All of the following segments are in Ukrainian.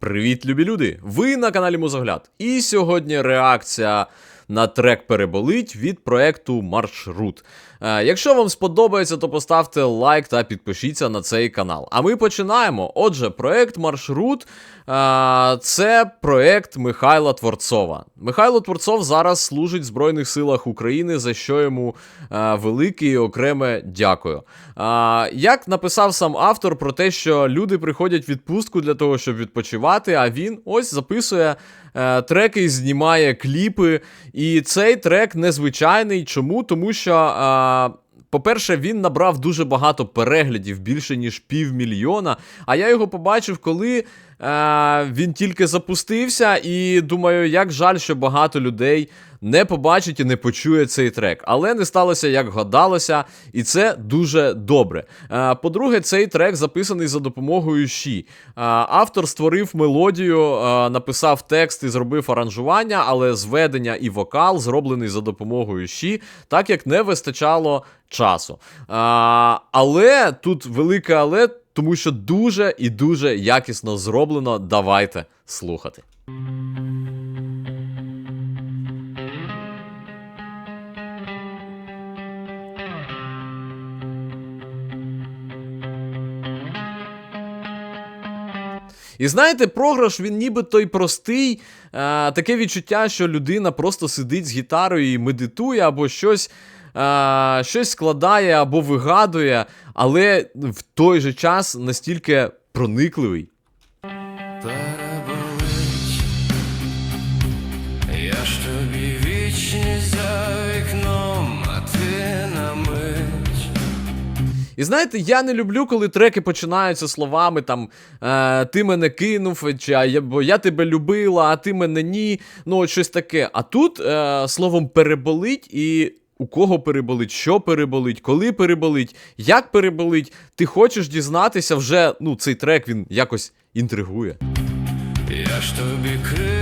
Привіт, любі люди! Ви на каналі Музогляд. І сьогодні реакція на трек Переболить від проекту Маршрут. Е, якщо вам сподобається, то поставте лайк та підпишіться на цей канал. А ми починаємо. Отже, проект Маршрут е, це проект Михайла Творцова. Михайло Творцов зараз служить в Збройних силах України, за що йому е, велике і окреме дякую. Як написав сам автор про те, що люди приходять в відпустку для того, щоб відпочивати, а він ось записує треки, знімає кліпи. І цей трек незвичайний. Чому? Тому що. Е, по-перше, він набрав дуже багато переглядів, більше ніж півмільйона. А я його побачив, коли е, він тільки запустився, і думаю, як жаль, що багато людей не побачить і не почує цей трек. Але не сталося, як гадалося, і це дуже добре. Е, по-друге, цей трек записаний за допомогою Ші. Е, автор створив мелодію, е, написав текст і зробив аранжування, але зведення і вокал зроблений за допомогою Ші, так як не вистачало часу. Але тут велике але, тому що дуже і дуже якісно зроблено. Давайте слухати. І знаєте, програш він ніби той простий, е, таке відчуття, що людина просто сидить з гітарою і медитує або щось. Е, щось складає або вигадує, але в той же час настільки проникливий. Переболить, я ж тобі вічність за вікном, а ти на мить. І знаєте, я не люблю, коли треки починаються словами там е, ти мене кинув, чи я, бо я тебе любила, а ти мене ні. Ну, от щось таке. А тут е, словом переболить і. У кого переболить, що переболить, коли переболить, як переболить, ти хочеш дізнатися вже, ну, цей трек він якось інтригує. Я ж тобі крила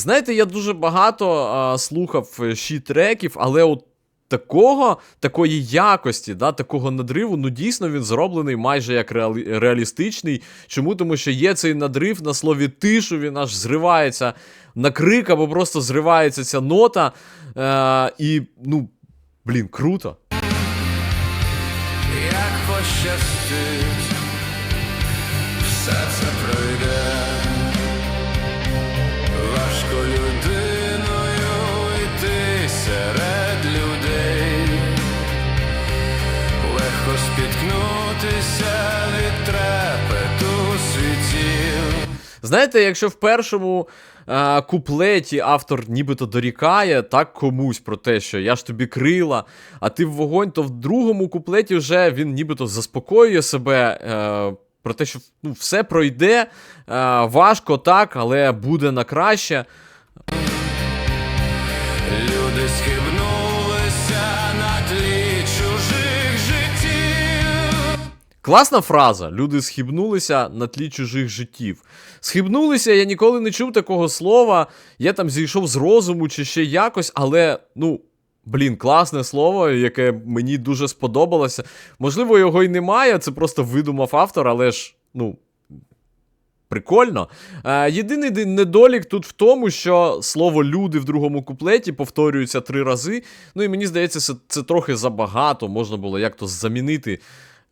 Знаєте, я дуже багато а, слухав е, щі треків, але от такого, такої якості, да, такого надриву, ну дійсно він зроблений майже як реалі- реалістичний. Чому? Тому що є цей надрив на слові тишу, він аж зривається на крик або просто зривається ця нота. Е, і, ну, блін, круто. Як пощастить, все це. Знаєте, якщо в першому е, куплеті автор нібито дорікає так комусь про те, що я ж тобі крила, а ти в вогонь, то в другому куплеті вже він нібито заспокоює себе е, про те, що ну, все пройде, е, важко так, але буде на краще. Люди схибнулися Класна фраза. Люди схибнулися на тлі чужих життів. Схибнулися, я ніколи не чув такого слова. Я там зійшов з розуму чи ще якось, але, ну. Блін, класне слово, яке мені дуже сподобалося. Можливо, його й немає, це просто видумав автор, але ж, ну. Прикольно. Е, єдиний недолік тут в тому, що слово люди в другому куплеті повторюється три рази. Ну і мені здається, це, це трохи забагато, можна було як-то замінити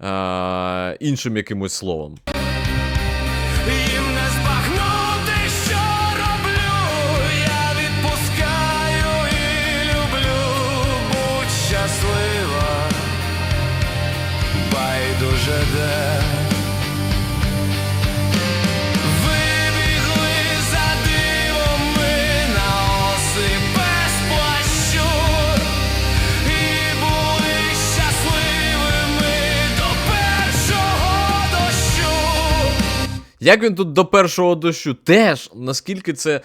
е, іншим якимось словом. Як він тут до першого дощу? Теж наскільки це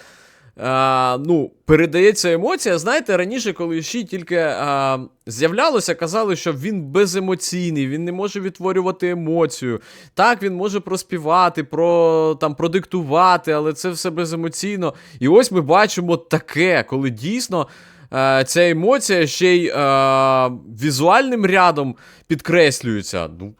е, ну, передається емоція. Знаєте, раніше, коли Ші тільки е, з'являлося, казали, що він беземоційний, він не може відтворювати емоцію. Так, він може проспівати, про, там, продиктувати, але це все беземоційно. І ось ми бачимо таке, коли дійсно. е, Ця емоція ще й е, візуальним рядом підкреслюється. Ну,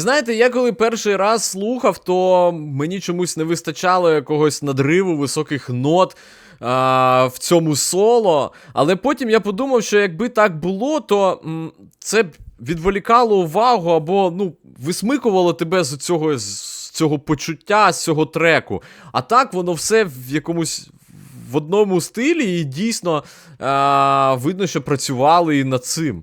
Знаєте, я коли перший раз слухав, то мені чомусь не вистачало якогось надриву високих нот. В цьому соло, але потім я подумав, що якби так було, то це б відволікало увагу або ну, висмикувало тебе з цього, з цього почуття, з цього треку. А так воно все в якомусь в одному стилі, і дійсно а, видно, що працювали і над цим.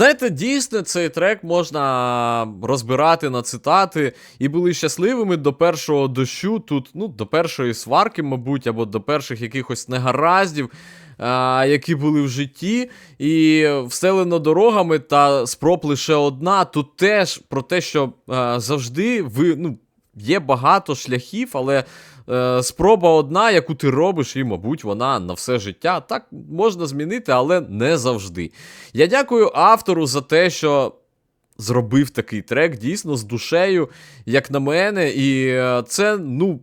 Знаєте, дійсно, цей трек можна розбирати на цитати, і були щасливими до першого дощу, тут, ну, до першої сварки, мабуть, або до перших якихось негараздів, які були в житті, і вселено дорогами та спроб лише одна. Тут теж про те, що завжди ви, ну, є багато шляхів, але е, спроба одна, яку ти робиш, і, мабуть, вона на все життя. Так можна змінити, але не завжди. Я дякую автору за те, що. Зробив такий трек дійсно з душею, як на мене, і е, це, ну,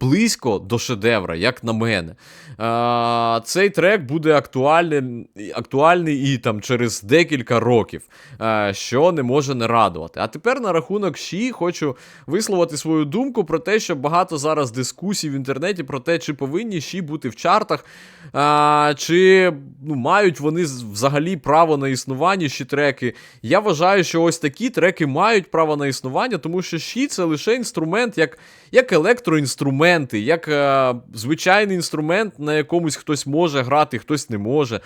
близько до шедевра, як на мене. А, цей трек буде актуальним, актуальний і там через декілька років, а, що не може не радувати. А тепер на рахунок Ші хочу висловити свою думку про те, що багато зараз дискусій в інтернеті про те, чи повинні Ші бути в чартах, а, чи ну, мають вони взагалі право на існування Ші треки. Я вважаю, що ось такі треки мають право на існування, тому що Ші це лише інструмент, як, як електроінструменти, як е, звичайний інструмент, на якомусь хтось може грати, хтось не може. Е,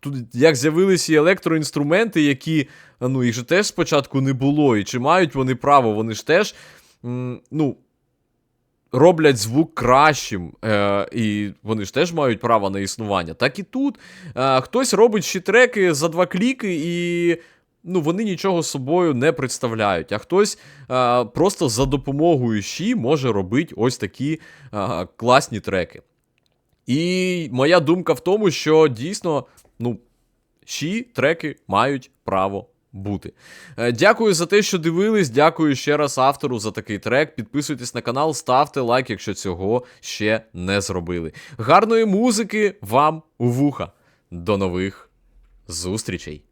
тут як з'явилися і електроінструменти, які ну, їх же теж спочатку не було. І чи мають вони право? Вони ж теж. м, ну, роблять звук кращим, е, і вони ж теж мають право на існування. Так і тут е, хтось робить ще треки за два кліки, і ну, вони нічого собою не представляють. А хтось е, просто за допомогою щі може робити ось такі е, класні треки. І моя думка в тому, що дійсно, ну, щі треки мають право бути. Е, Дякую за те, що дивились. Дякую ще раз автору за такий трек. Підписуйтесь на канал, ставте лайк, якщо цього ще не зробили. Гарної музики вам у вуха. До нових зустрічей!